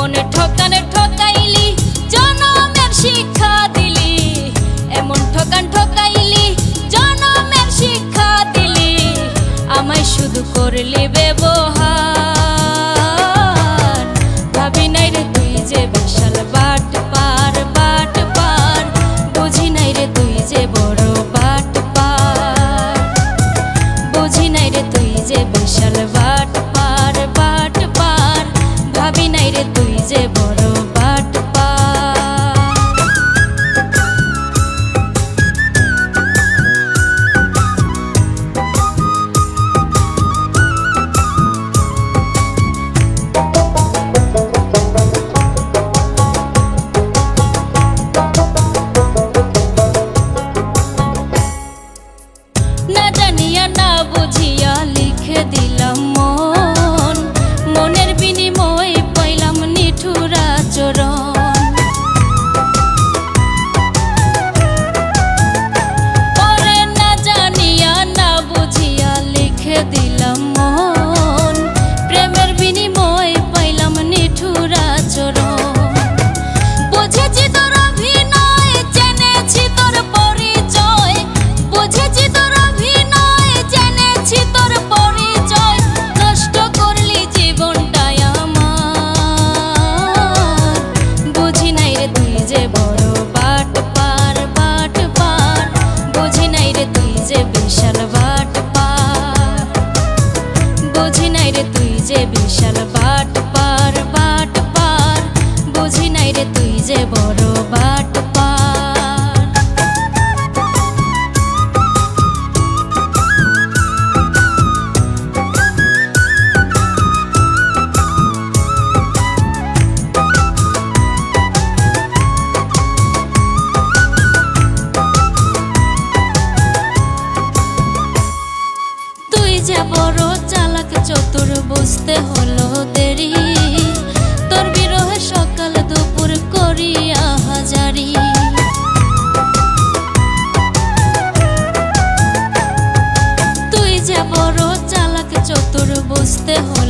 মনে ঠকানে ঠকাইলি জনমের শিক্ষা চতুর বুঝতে হলো দেরি। তোর বিরহে সকাল দুপুর করিয়া হাজারি। তুই যে বড় চালাক, চতুর বুঝতে হলো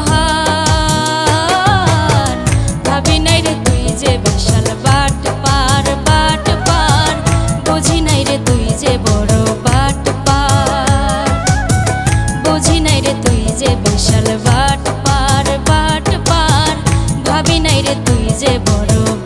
তুই যে বড়